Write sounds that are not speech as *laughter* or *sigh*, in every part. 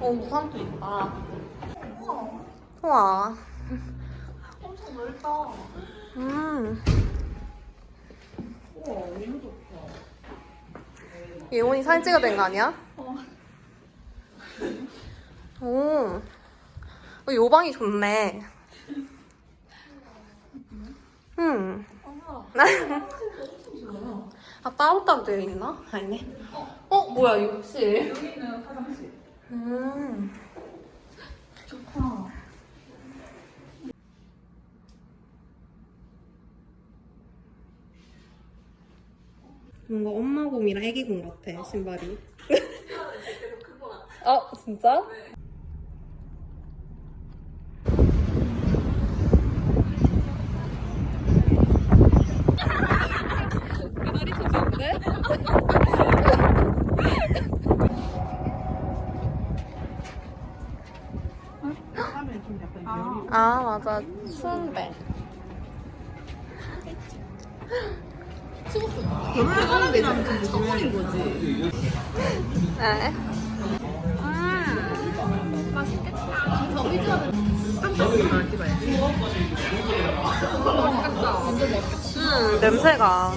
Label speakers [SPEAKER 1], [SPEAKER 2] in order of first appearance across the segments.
[SPEAKER 1] 어, 우산도 있다. 우와.
[SPEAKER 2] 엄청 넓다.
[SPEAKER 1] 음. 예원이 사진 찍어야 되는 거 아니야? 오. 어, 요 방이 좋네. 음. *laughs* 아, 따로 따로 되어 있나? 아니네. 어, 뭐야, 욕실.
[SPEAKER 2] 여기는 화장실.
[SPEAKER 1] 음.
[SPEAKER 2] 좋다.
[SPEAKER 1] 뭔가 엄마 곰이랑 애기 곰 같아, 신발이. *laughs* 어, 진짜? 머리 좋은데?
[SPEAKER 2] 하면 좀 약간 열이.
[SPEAKER 1] 아, 맞아. 추운데.
[SPEAKER 2] 결혼한 사람이랑 좀 처음인 거지.
[SPEAKER 1] 네.
[SPEAKER 2] 음. 맛있겠다. 저 의자를 깜짝이야 찍어야지. 맛있겠다. 완전 맛있겠다.
[SPEAKER 1] 음, 냄새가.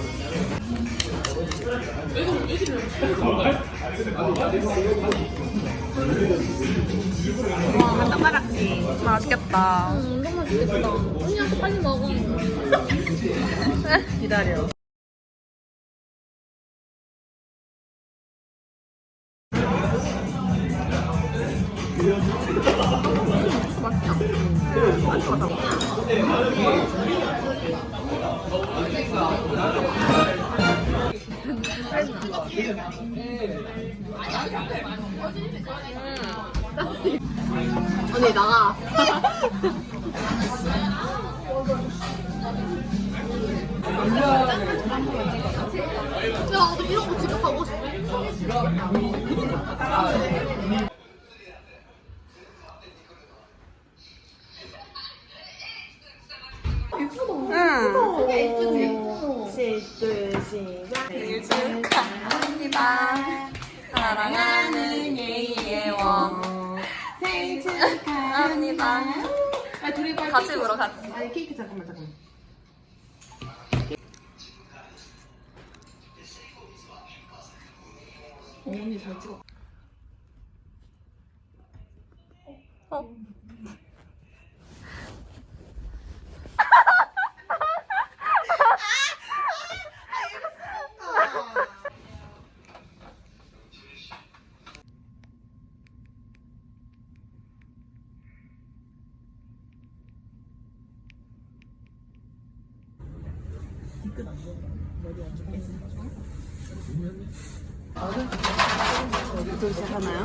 [SPEAKER 2] 와, 마락지.
[SPEAKER 1] 맛있겠다.
[SPEAKER 2] 엄청 맛있겠다. 언니한테 빨리 먹어. 기다려. *laughs* 언니 나가. 야, 나도 이런 거 진짜 가고 싶어.
[SPEAKER 1] 축하합니다.
[SPEAKER 2] 아, 둘이 빨리
[SPEAKER 1] 같이
[SPEAKER 2] 케이크.
[SPEAKER 1] 불어, 같이.
[SPEAKER 2] 아니, 케이크 잠깐만, 잠깐만. 어, 언니 잘 찍어.
[SPEAKER 1] 어.
[SPEAKER 2] 또 시작하나요?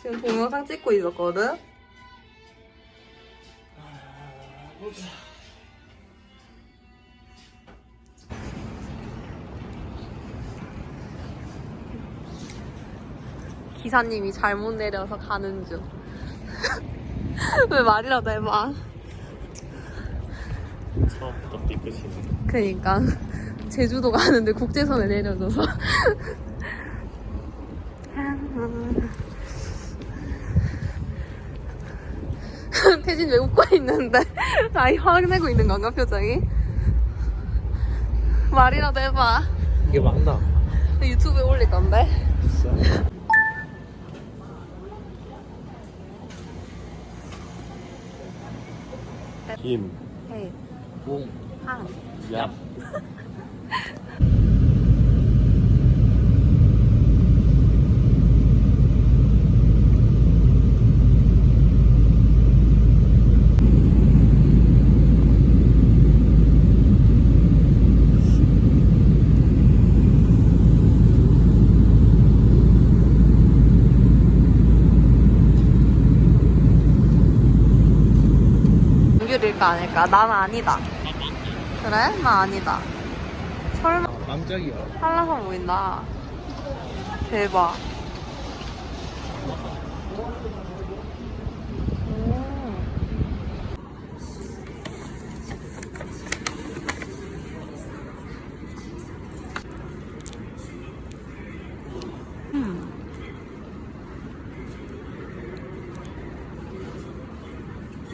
[SPEAKER 1] 지금 동영상 찍고 있었거든? 기사님이 잘못 내려서 가는 중. *laughs* 왜 말이라도 해봐.
[SPEAKER 3] 처음부터 삐끗이네.
[SPEAKER 1] 그니까. 제주도 가는데 국제선에 내려줘서. *laughs* 태진 왜 웃고 있는데? *laughs* 아이 화내고 있는 건가, 표정이? 말이라도 해봐.
[SPEAKER 3] 이게 맞나?
[SPEAKER 1] 유튜브에 올릴 건데?
[SPEAKER 3] 김,
[SPEAKER 1] 헤이,
[SPEAKER 3] 붕,
[SPEAKER 1] 항.
[SPEAKER 3] 얍.
[SPEAKER 1] 정규일 까 아닐까? 난 아니다. 그래? 나 아니다. 설마
[SPEAKER 3] 깜짝이야.
[SPEAKER 1] 한라산 보인다. 대박. 음.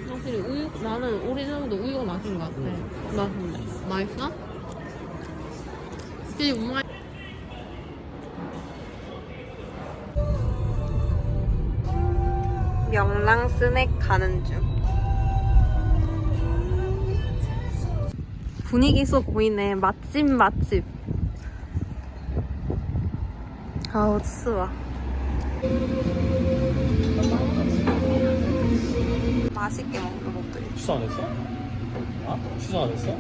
[SPEAKER 1] 확실히 우유 나는 오리지널보다 우유가 맛있는 것 같아. 맛있는데 맛있어? 되게 우마. 명랑 스낵 가는 중. 분위기 있어 보이네. 맛집 맛집. 아우 추워. 맛있게 먹 는 것들이.
[SPEAKER 3] 취소 안 했어? 아? 취소 안 했어?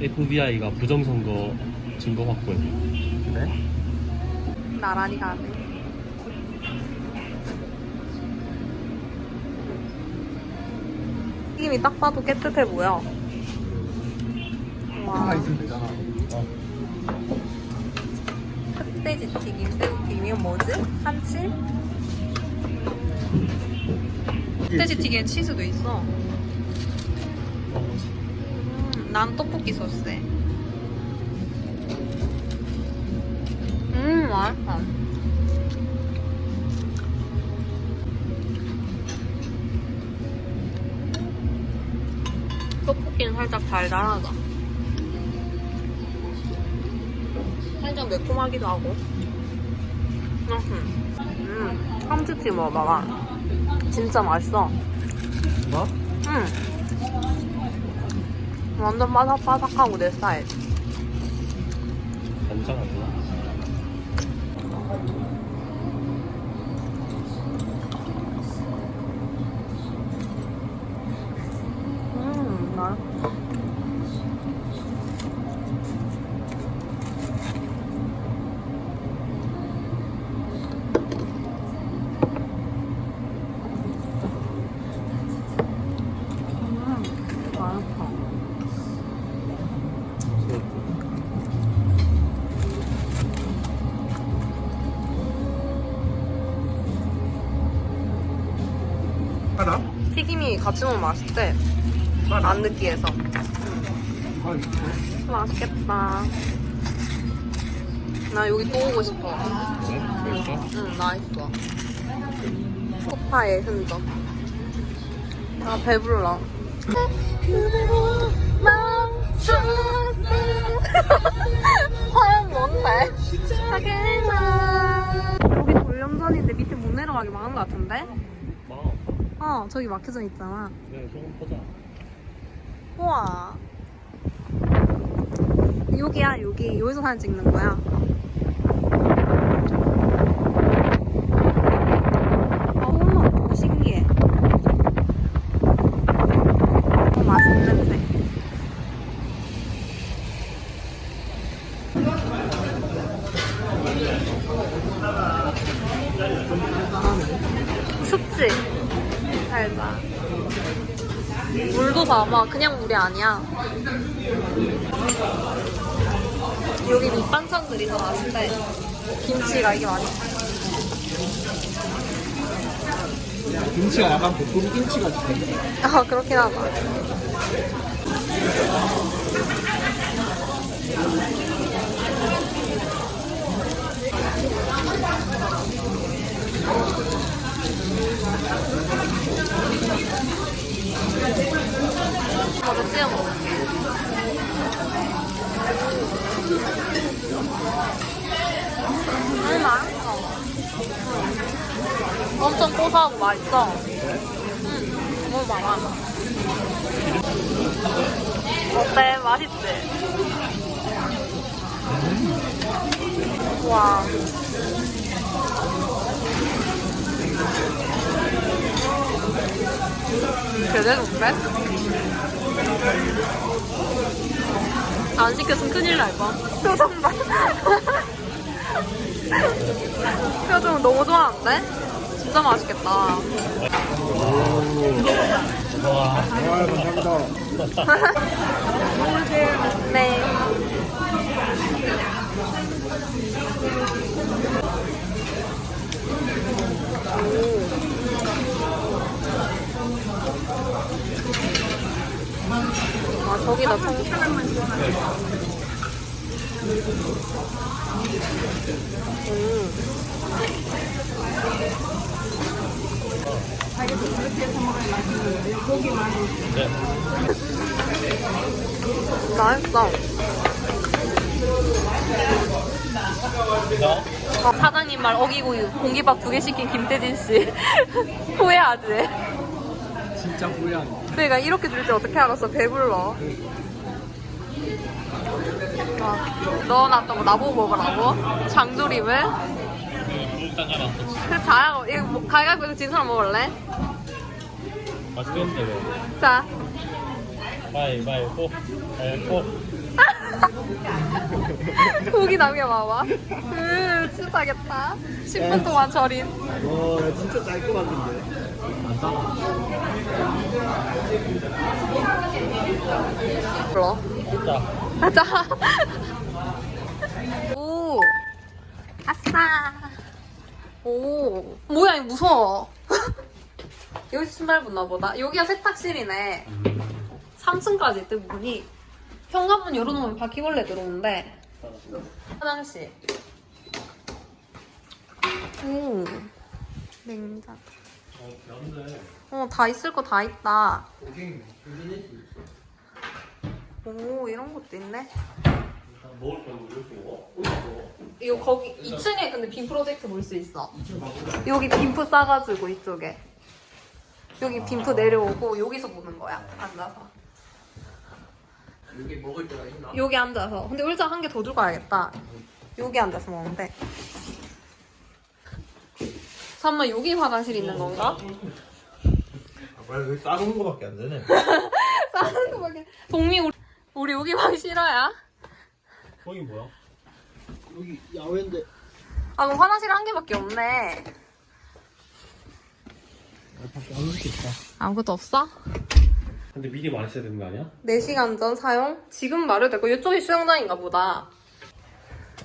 [SPEAKER 3] FBI가 부정선거 증거 확보해. 네?
[SPEAKER 1] 나란히 가네. 튀김이 딱 봐도 깨끗해 보여. 와. 흑돼지 튀김, 새우 튀김, 이건 뭐지? 한치? 흑돼지 튀김에 치즈도 있어. 음, 난 떡볶이 소스에. 음, 맛있다. 떡볶이는 살짝 달달하다. 살짝 매콤하기도 하고. 음, 음, 참치튀 먹어봐봐. 진짜 맛있어.
[SPEAKER 3] 뭐?
[SPEAKER 1] 응. 완전 바삭바삭하고 내 스타일.
[SPEAKER 3] 간장 안 좋아?
[SPEAKER 1] 음, 맛있어. 음, 맛있어.
[SPEAKER 3] 하나?
[SPEAKER 1] 튀김이 같이 먹으면 맛있대. 안 느끼해서. 맛있겠다. 나 여기 또 오고 싶어.
[SPEAKER 3] 네? 그럴까?
[SPEAKER 1] 응, 나 있어. 소파의 흔적. 아, 배불러. *laughs* 화양 뭔데? 여기 돌렴선인데 밑에 못 내려가게 막은 것 같은데?
[SPEAKER 3] 뭐?
[SPEAKER 1] 어, 저기 막혀져 있잖아.
[SPEAKER 3] 그냥 조금 보자.
[SPEAKER 1] 우와. 여기야, 여기. 여기서 사진 찍는 거야. 아, 우와, 너무 신기해. 어, 맛있는 냄새. 춥지? 살자. 물도 봐봐. 그냥 물이 아니야. 여기 밑반찬들이 더 맛있대. 김치가 이게 맛있어.
[SPEAKER 3] 김치가 약간 볶음 김치 같은데.
[SPEAKER 1] 아, 그렇긴 하다. 먼저 찍어 먹을게. 음, 맛있어. 응. 엄청 고소하고 맛있어. 응, 먹어봐봐. 어때? 맛있지? 와. 제대로인데? 안 시켰으면 큰일 날 뻔. 표정 봐. *laughs* 표정 너무 좋아하는데? 진짜 맛있겠다.
[SPEAKER 3] 아, 감사합니다.
[SPEAKER 1] 네. 아, 저기다 청. 음. 맛있어. 어, 사장님 말 어기고 공기밥 두 개 시킨 김태진 씨 *laughs* 후회하지?
[SPEAKER 3] 진짜 후회하네.
[SPEAKER 1] 그러니까 이렇게 줄 줄 어떻게 알았어? 배불러. 아, 넣어놨던 거 나보고 먹으라고? 장조림을? 그 잘하고 이거 뭐, 가위바위보 진 사람 먹을래?
[SPEAKER 4] 맛있겠는데 왜?
[SPEAKER 1] 자.
[SPEAKER 4] 가위바위보 가위바위보
[SPEAKER 1] 후기 남겨봐봐. 으, 치사겠다. 10분 동안 절인.
[SPEAKER 3] 와, 야, 진짜 짤것 같은데.
[SPEAKER 1] 불러. 가자. 오. 아싸. 오. 뭐야, 이거 무서워. *laughs* 여기 신발 붙나 보다. 여기가 세탁실이네. 3층까지 있대, 문이. 현관문 열어놓으면 바퀴벌레 들어오는데. 화장실. 오. 냉장. 어, 다 있을 거 다 있다. 오, 이런 것도 있네.
[SPEAKER 4] 먹을 거?
[SPEAKER 1] 이거 거기 2층에 근데 빔 프로젝트 볼 수 있어. 여기 빔프 싸가지고 이쪽에. 여기 빔프 내려오고 여기서 보는 거야. 앉아서.
[SPEAKER 3] 여기 먹을 때가 있나?
[SPEAKER 1] 여기 앉아서. 근데 의자 한 개 더 들고 가야겠다. 여기 앉아서 먹는데. 잠깐만 여기 화장실 있는 건가?
[SPEAKER 3] 아, 싸놓은 거밖에 안 되네. *laughs*
[SPEAKER 1] 싸는 거밖에. 동미 우리, 우리 여기 방 싫어야?
[SPEAKER 4] 거기 뭐야?
[SPEAKER 3] 여기 야외인데.
[SPEAKER 1] 아 그럼 화장실 한 개밖에 없네.
[SPEAKER 3] 밖에 안 있겠다.
[SPEAKER 1] 아무것도 없어?
[SPEAKER 4] 근데 미리 말했어야 되는 거 아니야?
[SPEAKER 1] 4시간 전 사용? 지금 마련됐고 이쪽이 수영장인가 보다.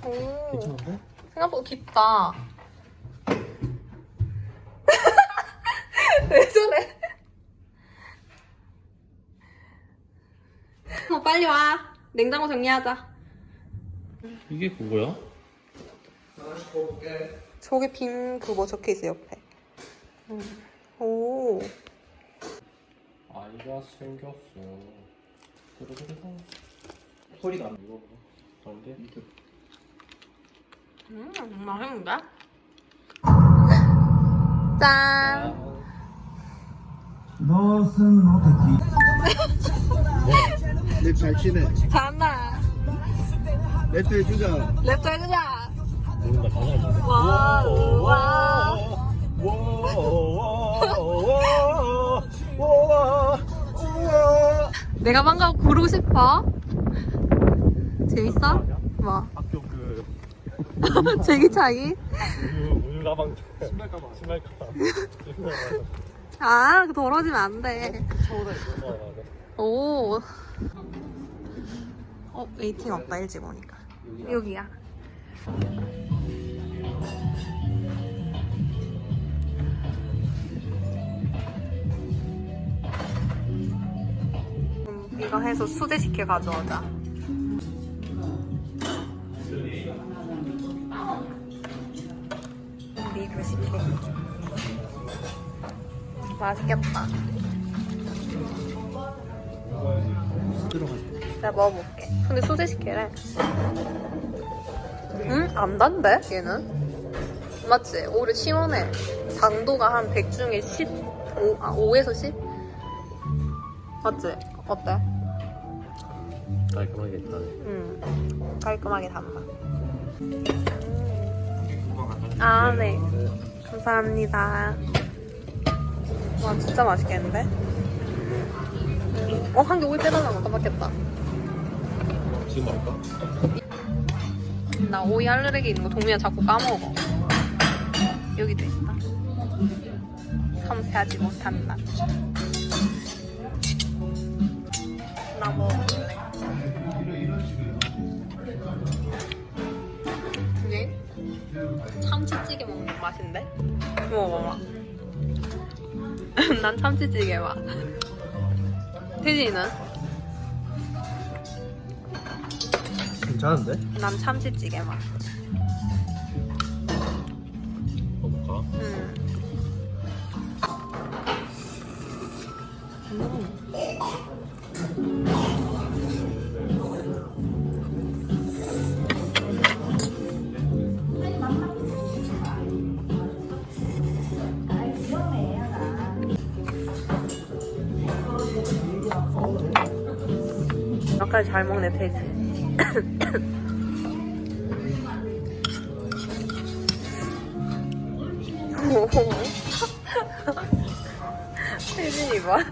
[SPEAKER 1] 오,
[SPEAKER 3] 괜찮은데?
[SPEAKER 1] 생각보다 깊다. *laughs* 왜 저래? 어, 빨리 와. 냉장고 정리하자.
[SPEAKER 4] 이게 그거야?
[SPEAKER 1] 저기 빈 그거 적혀 있어 옆에. 음. 오.
[SPEAKER 4] 아이가 생겼어 그러그러서
[SPEAKER 3] 소리가 안
[SPEAKER 4] 이거 그런데.
[SPEAKER 1] 음, 맛있는데? 짠.
[SPEAKER 5] 너는 어떻게
[SPEAKER 3] 랩잘 치네.
[SPEAKER 1] 잘한다.
[SPEAKER 3] 랩도 해주자.
[SPEAKER 1] 랩도 해주자.
[SPEAKER 4] 모른다 가사를 모른다
[SPEAKER 1] 와, 와. 내가 방금 고르고 싶어. 재밌어? 뭐?
[SPEAKER 4] 학교 그
[SPEAKER 1] 제기차기?
[SPEAKER 4] 우유 우유 가방
[SPEAKER 3] 신발 가방.
[SPEAKER 4] 신발 가방 신발
[SPEAKER 1] 아, 그 거 더러지면 안 돼. 오. 어, 웨이팅 없다, 일찍 오니까. 여기야. 음, 이거 해서 수제식혜 가져오자. 맛있겠다. 내가 먹어볼게. 근데 소세식혜래. 응? 안 단데? 얘는? 맞지? 오히려 시원해. 당도가 한 100 중에 15, 아, 5에서 10? 맞지? 어때?
[SPEAKER 4] 깔끔하게 있다
[SPEAKER 1] 응. 깔끔하게 단다. 아, 네. 감사합니다. 와, 진짜 맛있겠는데? 어, 한 개 오이 빼달라고 깜빡했다.
[SPEAKER 4] 지금 말까?
[SPEAKER 1] 나 오이 알레르기 있는 거 동미야 자꾸 까먹어. 여기도 있다. 섬세하지 못한 맛. 나 먹을래. 이게 참치찌개 먹는 맛인데? 먹어봐. *laughs* 난 참치찌개 맛. 태진이는?
[SPEAKER 3] 괜찮은데?
[SPEAKER 1] 난 참치찌개 맛.
[SPEAKER 4] 먹어볼까?
[SPEAKER 1] 음. 아까지 잘 먹네 페이지. *laughs* 오. 혜진이 봐.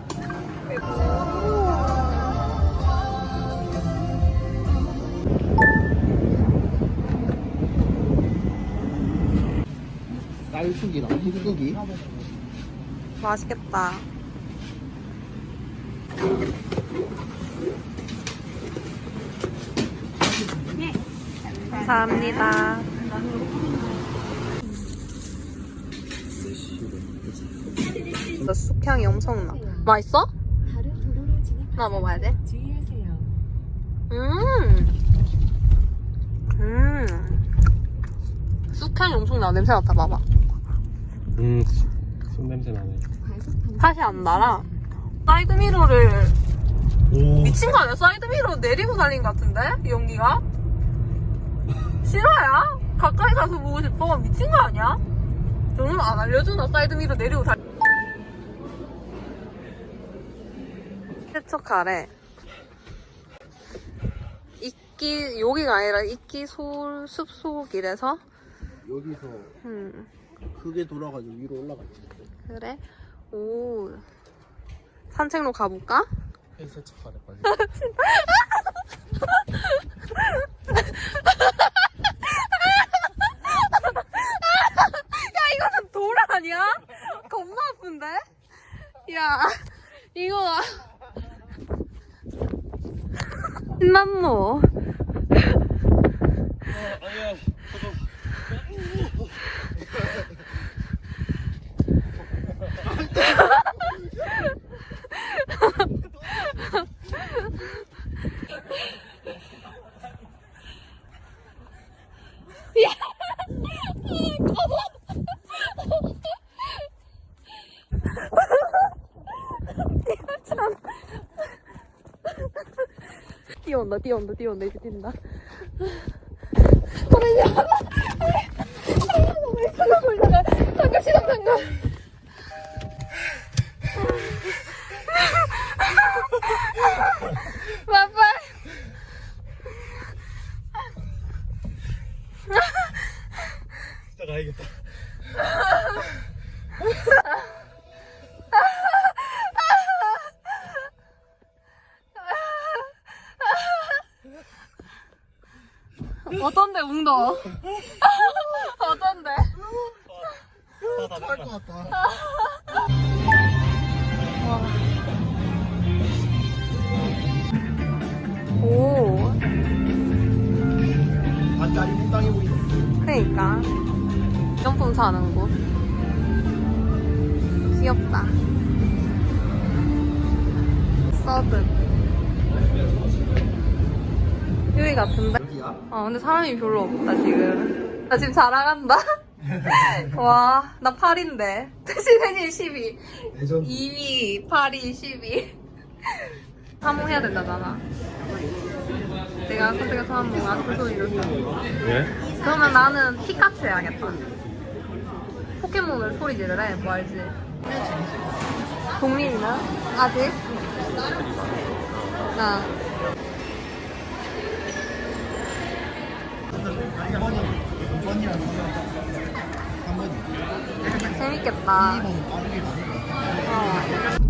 [SPEAKER 3] 쌀국이랑 소고기.
[SPEAKER 1] 맛있겠다. 감사합니다. 나 쑥향이 엄청 나. 맛있어? 나 먹어야 돼. 음. 음. 쑥향이 엄청 나. 냄새 맡아 봐봐.
[SPEAKER 4] 음, 순 냄새 나네.
[SPEAKER 1] 사실 안 나라. 사이드 미러를
[SPEAKER 4] 오,
[SPEAKER 1] 미친 거 아니야? 사이드 미러 내리고 달린 것 같은데? 이 연기가? 실화야? 가까이 가서 보고 싶어. 미친 거 아니야? 너는 안 알려주나? 사이드 미러 내리고 달. 세척하래. 이끼 여기가 아니라 이끼 솔 숲속이래서.
[SPEAKER 3] 여기서
[SPEAKER 1] 음
[SPEAKER 3] 크게 돌아가지고 위로 올라가지.
[SPEAKER 1] 그래. 오 산책로 가볼까?
[SPEAKER 3] 헬스 척하래 빨리.
[SPEAKER 1] 야 이거는 돌 아니야? 아픈데? 야 이거 신난노 뛰어온다 뛰어온다 뛰어온다. 이제 뛴다 어떤데 웅더? *laughs* 어떤데?
[SPEAKER 3] 할것 같다.
[SPEAKER 1] 오.
[SPEAKER 3] 반다리 몽땅해 보이네.
[SPEAKER 1] 그러니까. 명품 사는 곳. 귀엽다. 서든 여기 같은데?
[SPEAKER 3] 여기야?
[SPEAKER 1] 어 근데 사람이 별로 없다 지금 나 지금 자랑한다 *laughs* 와 나 8인데 대신 혜진 12
[SPEAKER 3] 레전드.
[SPEAKER 1] 2위 8위 12 사모해야 된다잖아 내가 선택해서 한번 아크 소리를
[SPEAKER 4] 왜?
[SPEAKER 1] 그러면 나는 피카츄 해야겠다. 포켓몬을 소리 지르래, 뭐 알지? 동민이는? 아직? 나.
[SPEAKER 3] 한 번이, 두 번이랑 한 번이.
[SPEAKER 1] 재밌겠다.
[SPEAKER 3] 2번은 빠르게 가는 거야.
[SPEAKER 1] 어.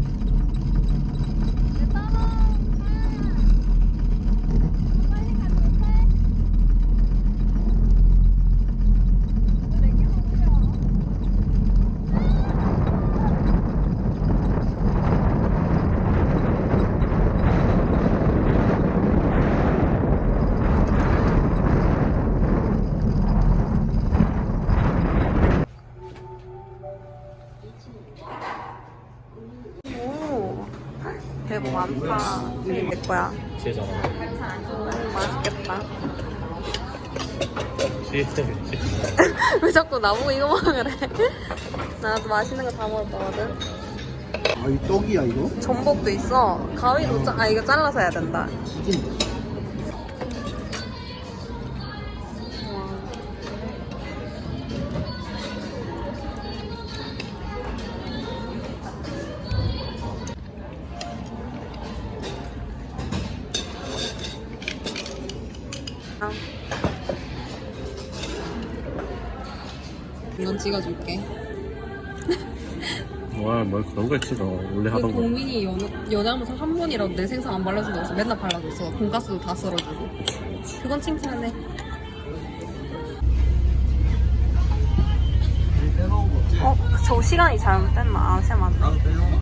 [SPEAKER 1] 많다. 내 거야.
[SPEAKER 4] 제 잘하네.
[SPEAKER 1] 음, 맛있겠다.
[SPEAKER 4] 제 *laughs*
[SPEAKER 1] 왜 자꾸 나보고 이거 먹으래? 나도 맛있는 거 다 먹을 거거든.
[SPEAKER 3] 아, 이 떡이야, 이거?
[SPEAKER 1] 전복도 있어. 가위로 짜, 아 이거 잘라서 해야 된다. 아. 찍어줄게.
[SPEAKER 4] 와, 뭘 그런 걸 찍어. 원래
[SPEAKER 1] 그
[SPEAKER 4] 하던 거.
[SPEAKER 1] 동민이 연, 연애하면서 한 번이라도 내 생선 안 발라준 거 없어. 맨날 발라줬어. 돈가스도 다 썰어주고. 그건 칭찬해. 어, 저 시간이 잘못됐나? 아, 시간 맞네.